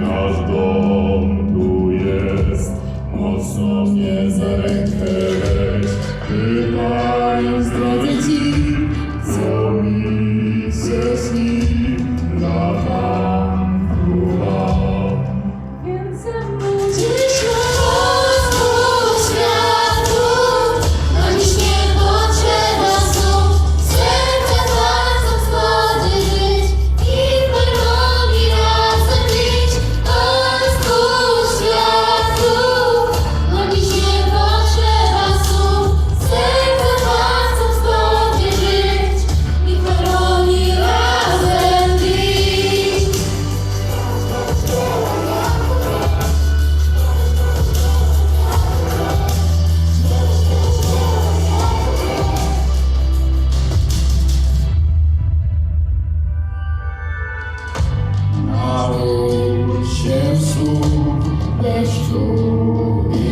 Nas dom tu jest, mocno mnie za rękę weź, Ooh.